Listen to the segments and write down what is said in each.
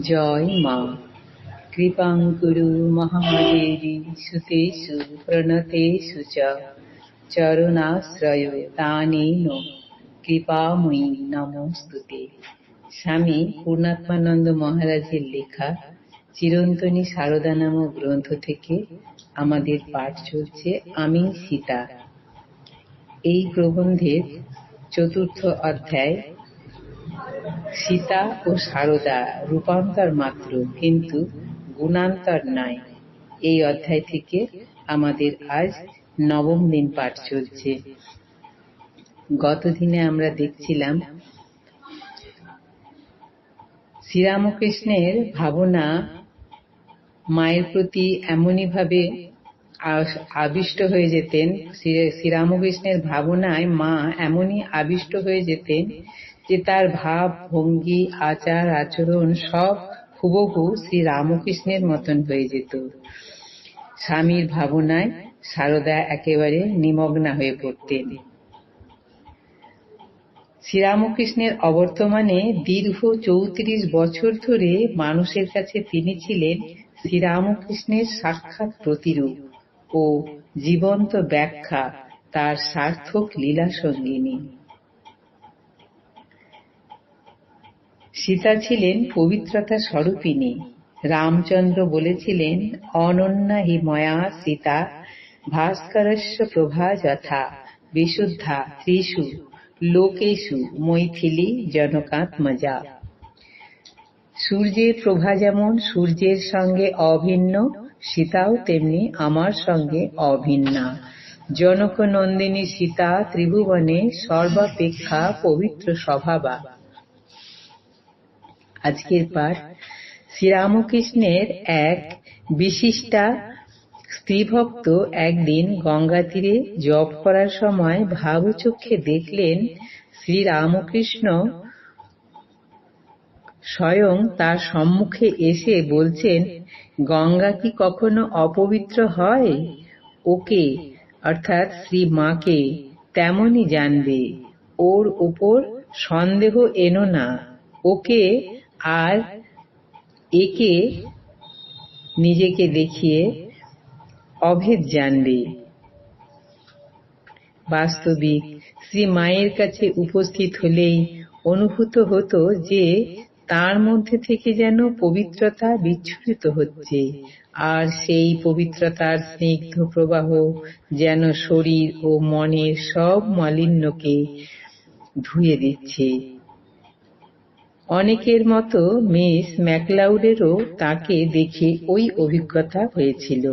জয় মা কৃপাং কুরু মহাদেবী সুতেষু প্রণতেষু চ চরণাশ্রয় তানেন কৃপাময়ী নমস্তুতে স্বামী পূর্ণাত্মানন্দ মহারাজের লেখা চিরন্তনী সারদা নামক গ্রন্থ থেকে আমাদের পাঠ চলছে আমি সীতা এই প্রবন্ধের চতুর্থ অধ্যায় সীতা ও সারদা রূপান্তর মাত্র, কিন্তু গুণান্তর নয় এই অধ্যায় থেকে আমাদের আজ নবম দিন পাঠ চলছে। গত দিনে আমরা দেখছিলাম শ্রীরামকৃষ্ণের ভাবনা মায়ের প্রতি এমনই ভাবে আবিষ্ট হয়ে যেতেন। শ্রীরামকৃষ্ণের ভাবনায় মা এমনই আবিষ্ট হয়ে যেতেন যে তার ভাব, ভঙ্গি, আচার, আচরণ সব হুবহু শ্রী রামকৃষ্ণের মতন হয়ে যেত। স্বামীর ভাবনায় সারদা একেবারে নিমগ্না হয়ে পড়তেন। শ্রীরামকৃষ্ণের অবর্তমানে দীর্ঘ চৌত্রিশ বছর ধরে মানুষের কাছে তিনি ছিলেন শ্রীরামকৃষ্ণের সাক্ষাৎ প্রতিরূপ ও জীবন্ত ব্যাখ্যা, তার সার্থক লীলা সঙ্গিনী সীতা ছিলেন পবিত্রতা স্বরূপিনী রামচন্দ্র বলেছিলেন, অনন্যা হি ময়া সীতা, ভাস্করস্য প্রভা যথা, বিশুদ্ধা ত্রিষু লোকেশু মৈথিলি জনকাত্মজা। সূর্যের প্রভা যেমন সূর্যের সঙ্গে অভিন্ন, সীতাও তেমনি আমার সঙ্গে অভিন্না। জনক নন্দিনী সীতা ত্রিভুবনে সর্বাপেক্ষা পবিত্র স্বভাবা। আজকের পাঠ শ্রীরামকৃষ্ণের এক বিশিষ্টা স্ত্রীভক্ত একদিন গঙ্গা তীরে জপ করার সময় ভাবচক্ষে দেখলেন শ্রীরামকৃষ্ণ স্বয়ং তার সম্মুখে এসে বলছেন, গঙ্গা কি কখনো অপবিত্র হয়? ওকে, অর্থাৎ শ্রী মাকে তেমনই জানবে। ওর ওপর সন্দেহ এনো না। ওকে আর একে নিজেকে দেখিয়ে অভেদ জানবে। বাস্তবিক শ্রী মায়ের কাছে উপস্থিত হলেই অনুভূত হতো যে তার মধ্যে থেকে যেন পবিত্রতা বিচ্ছুরিত হচ্ছে, আর সেই পবিত্রতার স্নিগ্ধ প্রবাহ যেন শরীর ও মনের সব মালিন্যকে ধুয়ে দিচ্ছে। অনেকের মতো মিস ম্যাকলাউডেরও তাকে দেখে ওই অভিজ্ঞতা হয়েছিল।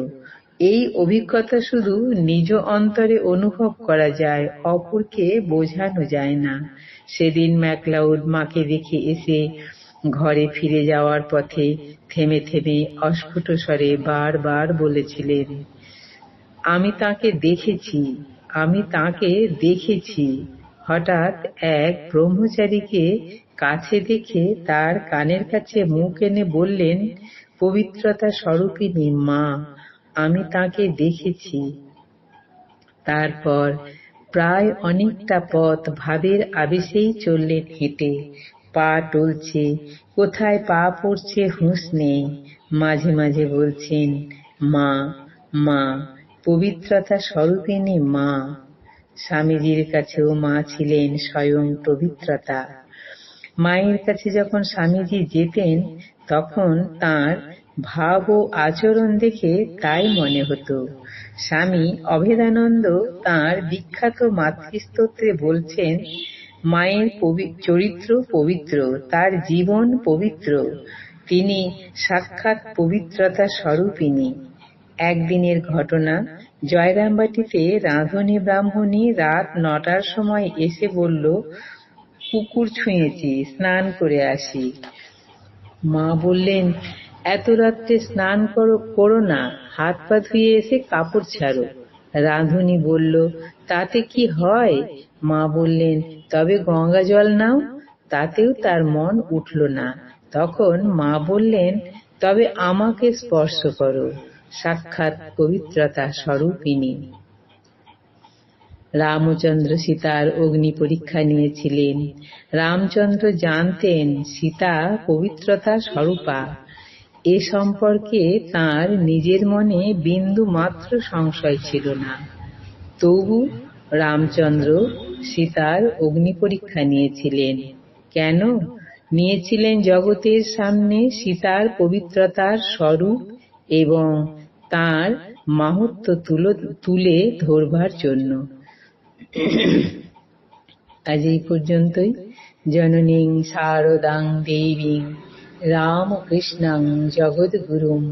এই অভিজ্ঞতা শুধু নিজ অন্তরে অনুভব করা যায়, অপরকে বোঝানো যায় না। সেদিন ম্যাকলাউড মাকে দেখে এসে ঘরে ফিরে যাওয়ার পথে থেমে থেমে অস্ফুট স্বরে বারবার বলেছিলেন, আমি তাকে দেখেছি, আমি তাকে দেখেছি। হঠাৎ এক ব্রহ্মচারীকে কাছে দেখে তার কানের কাছে মুখ এনে বললেন, পবিত্রতা স্বরূপিনী মা, আমি তাকে দেখেছি। তারপর প্রায় অনেকটা পথ ভাবের আবেশেই চললেন হেঁটে। পা টলছে, কোথায় পা পড়ছে হুঁশ নেই। মাঝে মাঝে বলছেন, মা মা, পবিত্রতা স্বরূপিনী মা। স্বামীজির কাছেও মা ছিলেন স্বয়ং পবিত্রতা। মায়ের কাছে যখন স্বামীজি যেতেন, তখন তার ভাব ও আচরণ দেখে তাই মনে হতো। স্বামী অভেদানন্দ তার বিখ্যাত মাতৃস্তোত্রে বলছেন, মায়ের চরিত্র পবিত্র, তার জীবন পবিত্র। তিনি সাক্ষাৎ পবিত্রতা স্বরূপিনী একদিনের ঘটনা জয়রামবাটিতে রাঁধুনি ব্রাহ্মণী রাত নটার সময় এসে বলল, পুকুর ছুঁয়েছি, স্নান করে আসি। মা বললেন, এত রাত্রে স্নান করো করো না, হাত পা ধুয়ে এসে কাপড় ছাড়ো। রাঁধুনি বলল, তাতে কি হয়? মা বললেন, তবে গঙ্গা জল নাও। তাতেও তার মন উঠল না। তখন মা বললেন, তবে আমাকে স্পর্শ করো। সাক্ষাৎ পবিত্রতা স্বরূপিনী রামচন্দ্র সীতার অগ্নি পরীক্ষা নিয়েছিলেন। রামচন্দ্র জানতেন সীতা পবিত্রতার স্বরূপা। এ সম্পর্কে তার নিজের মনে বিন্দু মাত্র সংশয় ছিল না। তবু রামচন্দ্র সীতার অগ্নি পরীক্ষা নিয়েছিলেন। কেন? নিয়েছিলেন জগতের সামনে সীতার পবিত্রতার স্বরূপ এবং তার মাহাত্ম তুলে ধরবার জন্য। আজ এই পর্যন্তই। জননীং শারদাং দেবীং রামকৃষ্ণং জগদ্গুরুম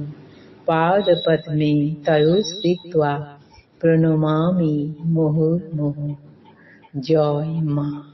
পাদপদ্মে তয়োস্কৃত্বা প্রণমামি মুহুর্মুহু। জয় মা।